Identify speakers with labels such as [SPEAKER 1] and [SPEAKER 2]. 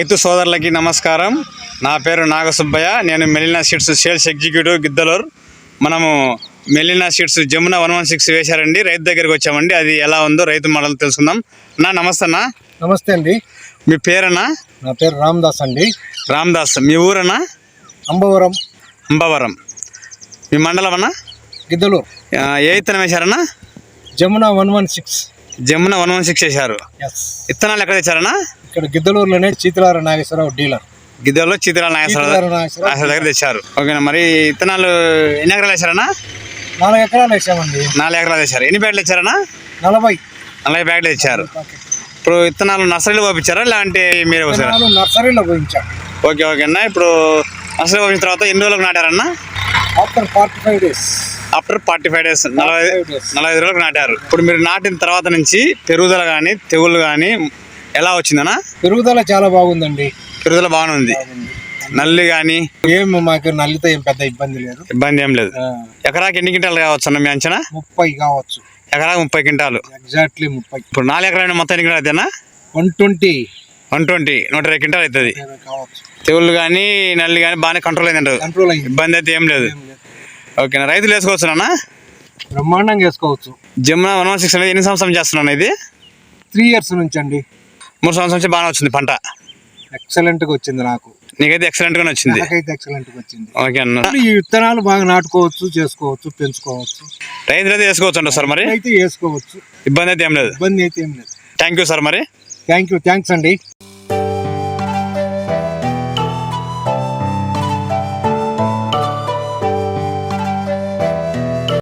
[SPEAKER 1] రైతు సోదరులకి నమస్కారం. నా పేరు నాగసుబ్బయ్య. నేను Melina seeds sales executive Giddaluru. మనము Melina seeds Jamuna one one six వేశారండి. రైతు దగ్గరికి వచ్చామండి. అది ఎలా ఉందో రైతు మోడల్ తెలుసుకుందాం. నా నమస్తే అన్న.
[SPEAKER 2] నమస్తే అండి.
[SPEAKER 1] మీ పేరన్నా?
[SPEAKER 2] నా పేరు రామదాస్ అండి.
[SPEAKER 1] రామదాస్. మీ ఊరన్నా?
[SPEAKER 2] అంబవరం.
[SPEAKER 1] అంబవరం. మీ మండలం అన్న
[SPEAKER 2] గిద్దలూరు
[SPEAKER 1] ఏ ఇత్తనం వేశారన్నా?
[SPEAKER 2] Jamuna one one six.
[SPEAKER 1] Jamuna one one six వేశారు
[SPEAKER 2] ఎస్
[SPEAKER 1] ఇత్తనాలు ఎక్కడ తెచ్చారన్నా?
[SPEAKER 2] ఇక్కడ గిద్దలూరులోనే చీతలార నాగేశ్వరరావు డీలర్.
[SPEAKER 1] గిద్దెలో నాగేశ్వర
[SPEAKER 2] చీతలార నాగేశ్వరరావు
[SPEAKER 1] నాగేశ్వర దగ్గర తెచ్చారు. ఓకేనా మరి ఇత్తనాలు ఎన్ని ఎకరాలు వేశారన్నా?
[SPEAKER 2] నాలుగు ఎకరాలు వేసామండి.
[SPEAKER 1] నాలుగు ఎకరాలు తెచ్చారు ఎన్ని బ్యాగులు తెచ్చారన్నా?
[SPEAKER 2] నలభై.
[SPEAKER 1] నలభై బ్యాగులు తెచ్చారు. ఇప్పుడు విత్తనాలు నర్సరీలో పంపించారా లేదంటే మీరే
[SPEAKER 2] విత్తనాలు నర్సరీలో పోయించాం.
[SPEAKER 1] ఓకే ఓకే అన్న. ఇప్పుడు నర్సరీ పంపించిన తర్వాత ఎన్ని రోజులకు నాటారన్న?
[SPEAKER 2] After forty five days.
[SPEAKER 1] After forty five days నలభై. నలభై ఐదు రోజులకు నాటారు. ఇప్పుడు మీరు నాటిన తర్వాత నుంచి పెరుగుదల కానీ తెగుళ్ళు కానీ ఎలా వచ్చిందన్న?
[SPEAKER 2] పెరుగుదల చాలా బాగుందండి.
[SPEAKER 1] పెరుగుదల
[SPEAKER 2] బాగుంది.
[SPEAKER 1] నల్లి కానీ
[SPEAKER 2] ఏం మాకు నల్లితో ఏం పెద్ద ఇబ్బంది లేదు.
[SPEAKER 1] ఇబ్బంది ఏం లేదు. ఎకరాకి ఎన్ని క్వింటాలు కావచ్చు అన్న మీ అంచనా?
[SPEAKER 2] ముప్పై కావచ్చు.
[SPEAKER 1] ఎకరాకి ముప్పై క్వింటాలు.
[SPEAKER 2] ఎగ్జాక్ట్లీ ముప్పై.
[SPEAKER 1] ఇప్పుడు నాలుగు ఎకరాలు మొత్తం ఎన్ని క్వింటాలు అవుతాయన్నా
[SPEAKER 2] వన్ ట్వంటీ.
[SPEAKER 1] వన్ ట్వంటీ నూట ఇరవై క్వింటాలు అవుతుంది. తెగుళ్ళు కానీ నల్లి కానీ బాగానే కంట్రోల్ అయిందంటారు.
[SPEAKER 2] కంట్రోల్ అయింది.
[SPEAKER 1] ఇబ్బంది అయితే ఏం లేదు. ఓకేనా రైతులు వేసుకోవచ్చు అన్న
[SPEAKER 2] బ్రహ్మాండంగా వేసుకోవచ్చు.
[SPEAKER 1] జమున వన్ వన్ సిక్స్ అనేది ఎన్ని సంవత్సరం చేస్తున్నాను ఇది?
[SPEAKER 2] త్రీ ఇయర్స్ నుంచి అండి.
[SPEAKER 1] మూడు సంవత్సరం నుంచి బాగానే వచ్చింది పంట.
[SPEAKER 2] ఎక్సలెంట్గా వచ్చింది నాకు.
[SPEAKER 1] నీకైతే ఎక్సలెంట్ గానే వచ్చింది.
[SPEAKER 2] నాకైతే ఎక్సలెంట్గా వచ్చింది.
[SPEAKER 1] ఓకే అన్న.
[SPEAKER 2] ఈ విత్తనాలు బాగా నాటుకోవచ్చు చేసుకోవచ్చు పెంచుకోవచ్చు.
[SPEAKER 1] రైతులు అయితే వేసుకోవచ్చు అంటారు సార్ మరి?
[SPEAKER 2] అయితే వేసుకోవచ్చు.
[SPEAKER 1] ఇబ్బంది అయితే ఏం లేదు.
[SPEAKER 2] ఇబ్బంది అయితే ఏం లేదు.
[SPEAKER 1] థ్యాంక్ యూ సార్ మరి.
[SPEAKER 2] థ్యాంక్ యూ థ్యాంక్స్ అండి.